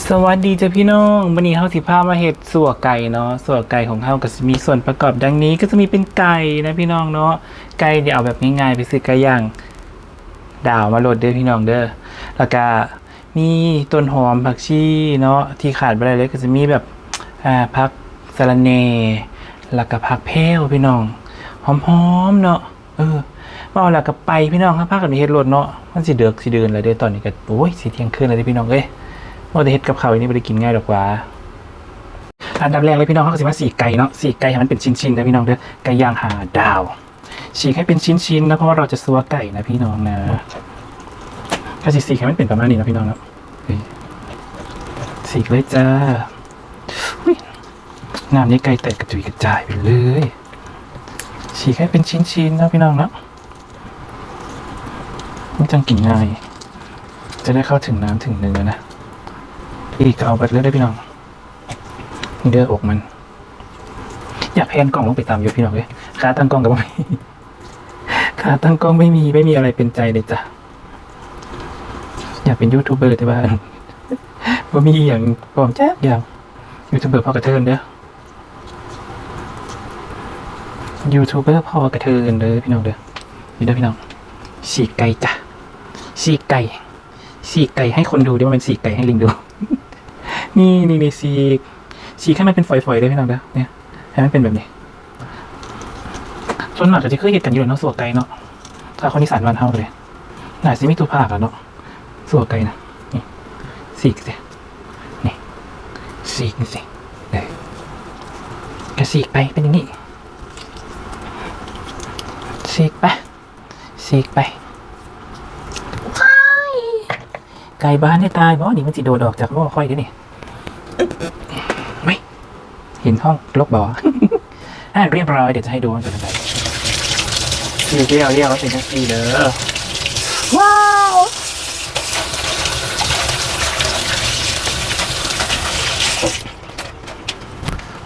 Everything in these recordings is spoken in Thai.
สวัสดีจ้ะพี่น้องวันนี้เฮาสิพามาเฮ็ดสัวไก่เนาะสัวไก่ของเฮาก็จะมีส่วนประกอบดังนี้ ก็จะมีเป็นไก่นะพี่น้องเนาะไก่เดี๋ยวเอาแบบง่ายๆไปซื้อไก่ย่างดาวมาโหลดเด้อพี่น้องเด้อแล้วก็มีต้นหอมผักชีเนาะที่ขาดบ่ได้เลยก็จะมีแบบอ่าผักสะระเนแล้วก็ผักแพรวพี่น้องหอมๆเนาะเออว่าเอาล้วก็ไปพี่น้องครับพากันไปเฮ็ดโลดเนาะมันสิเดือกสิเดินเลยเด้อตอนนี้ก็โอ้ยสิเที่ยงคืนแล้วเด้อพี่น้องเอ้ย ว่าจะเฮ็ดกับข้าวอันนี้ไม่ได้กินง่ายหรอกว่าอันดับแรกเลยพี่น้องเขาก็สิมาสีไก่เนาะสีไก่ให้มันเป็นชิ้นๆนะพี่น้องเด้อไก่ย่างหาดาวฉีกให้เป็นชิ้นๆนะเพราะว่าเราจะซัวไก่นะพี่น้องนะถ้าสีสีให้มันเป็นประมาณนี้นะพี่น้องนะเฮ้ยสีเลยจ้าอุ๊ยน้ำนี้ไก่แตกกระจุยกระจายไปเลยฉีกให้เป็นชิ้นๆนะพี่น้องนะมันจังกินง่ายจะได้เข้าถึงน้ำถึงเนื้อนะ อีกก็เอาไปเลยได้พี่น้องนี่เด้ออกมัน อยากแพนกล้องลงไปตามอยู่พี่น้องเลยขาตั้งกล้องกับไม่ขาตั้งกล้องไม่มีไม่มีอะไรเป็นใจเลยจ้ะอยากเป็นยูทูบเบอร์แต่ว่าว่ามีอย่างปลอมแจ๊บอย่างยูทูบเบอร์พ่อกระเทินเด้อยูทูบเบอร์พ่อกระเทินเด้อพี่น้องเด้อนี่เด้อพี่น้องฉีไก่จ้ะฉีไก่ฉีไก่ให้คนดูดิว่ามันฉีไก่ให้ลิงดู นี่นี่นี่ฉีกฉีกให้มันเป็นฝอยๆเลยพี่น้องเด้อเนี่ยให้มันเป็นแบบนี้ส่วนมากก็จะเคยเห็นกันอยู่แล้วเนาะสัวไก่เนาะถ้าคนอีสานบ้านเฮาเลยน่าสิมีตัวภาคแล้วเนาะสัวไก่นะนี่ฉีกสินี่ฉีกนี่สิเลยก็ฉีกไปเป็นอย่างนี้ฉีกไปฉีกไปไก่บ้านได้ตายบ่นี่มันสิโดดออกจากบ่อค่อยเด้นี่ไม่ เห็นห้องลกบ่ออ่าเรียบร้อยเดี๋ยวจะให้ดูว่าเป็นยังไงสีเรียวเรียวเป็นจังซี่เด้อว้าว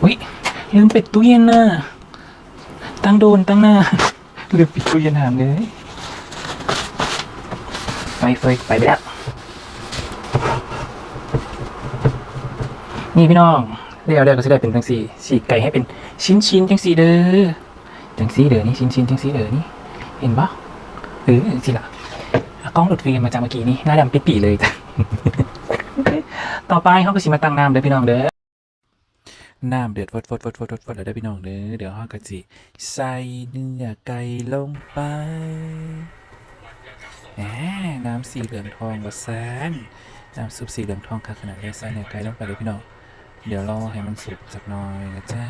อุ้ยลืมปิดตู้เย็นน่ะตั้งโดนตั้งหน้าลืมปิดตู้เย็นหามเลยไปเฟยไปไปแล้วนี่พี่น้อง เรียวเรียวก็จะได้เป็นจังสี่ฉีกไก่ให้เป็นชิ้นชิ้นจังสี่เด้อจังสี่เด้อนี่ชิ้นชิ้นจังสี่เด้อนี่เห็นปะเออสิละกล้องหลุดฟิล์มมาจากเมื่อกี้นี่หน้าดำปิดปีเลยจ้ะต่อไปเขาก็สิมาตั้งน้ำเด้อพี่น้องเด้อน้ำเดือดฟดฟดฟดฟดฟดฟดแล้วเด้พี่น้องเด้อเดี๋ยวเขาก็สิใส่เนื้อไก่ลงไปแหมน้ำสีเหลืองทองว่าแซนน้ำซุปสีเหลืองทองค่ะขนาดเลยใส่เนื้อไก่ลงไปเลยพี่น้อง เดี๋ยวรอให้มันสุกสักหน่อยนะจ๊ะ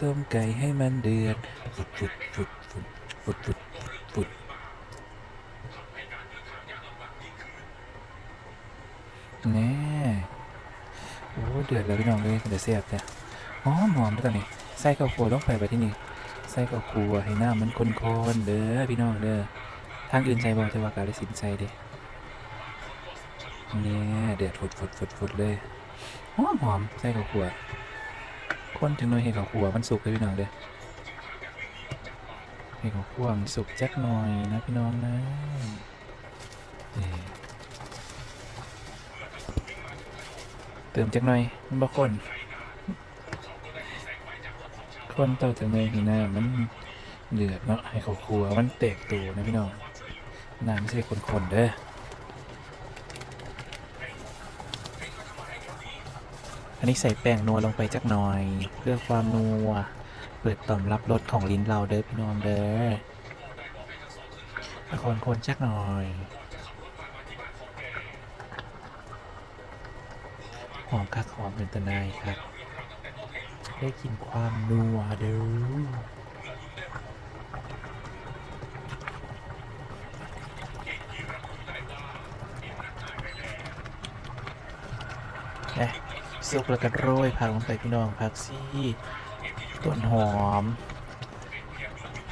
ต้มไก่ให้มันเดือดปุดปุดปุดปุดปุดปุดปุดแน่โอ้เดือดแล้วพี่น้องเลยเดี๋ยวเสียบจ้ะหอมหอมด้วตอนนี้ใส่ข้าวคั่วลงไปไปที่นี่ใส่ข้าวคั่วให้หน้ามันคนๆเด้อพี่น้องเด้อทางอื่นใส่บ่แต่ว่ากาลสินใส่เด้เนี่ยเดือดฟุดฟุดฟุดฟุดเลย หอมหอมใส่ข้าวคั่วคนถึงหน่อยให้ข้าวคั่วมันสุกเลยพี่น้องเด้อให้ข้าวคั่วมันสุกจักหน่อยนะพี่น้องนะเติมจักหน่อยมันบ่คนคนเต่าจักหน่อยนี่นะมันเดือดเนาะให้ข้าวคั่วมันแตกตัวนะพี่น้องน้ำไม่ใช่คนๆเด้อ อันนี้ใส่แป้งนัวลงไปจักหน่อย เพื่อความนัว เปิดต่อมรับรสของลิ้นเราเด้อพี่น้องเด้อคนคนๆจักหน่อยหอมคักหอมเป็นตะนายครับ ได้กินความนัวเด้อนะ สุกแล้วก็โรยผักลงไปพี่น้องผักซี่ต้นหอม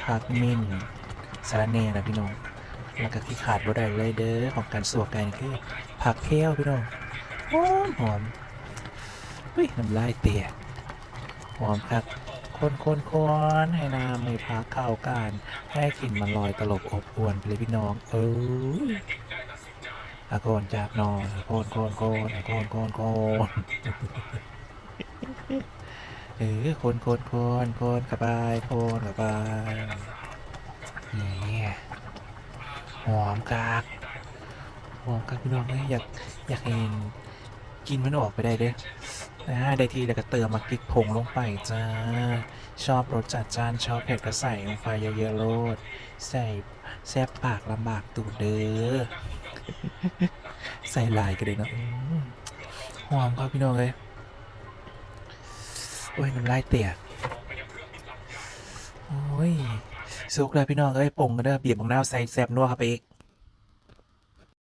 ผักมิ้นสาระเน่นะพี่น้องแล้วก็ที่ขาดบ่ได้เลยเด้อของการสวกไก่นี่คือผักแค้วพี่น้องหอมหอมเฮ้ยน้ำลายเตียหอมครับคนคนคนให้น้ำให้พักเข้ากันให้กลิ่นมันลอยตลบอบอวนไปเลยพี่น้องเออ อะโกนจากนอนโคนโคนโคนโคนโคนโคนเออโคนโคนโคนโคนกระบายโคนกระบายนี่หอมกากหอมกากพี่น้องเอ้ยอยากอยากเห็นกินมันออกไปได้เด้อนะได้ทีแล้วก็เติมมากิกผงลงไปจ้า ชอบรสจัดจ้านชอบเผ็ดก็ใส่ลงไปเยอะๆโลด ใส่แซ่บปากลำบากตูดเด้อ ใส่ลายกันเลยเนาะหอมครับพี่น้องเลยโอ้ยน้ำลายเตียกโอ้ยสุกเลยพี่น้องเอ้ยปรุงกันเด้อบีบมะนาใส่แซ่บนัวเข้าไปอีก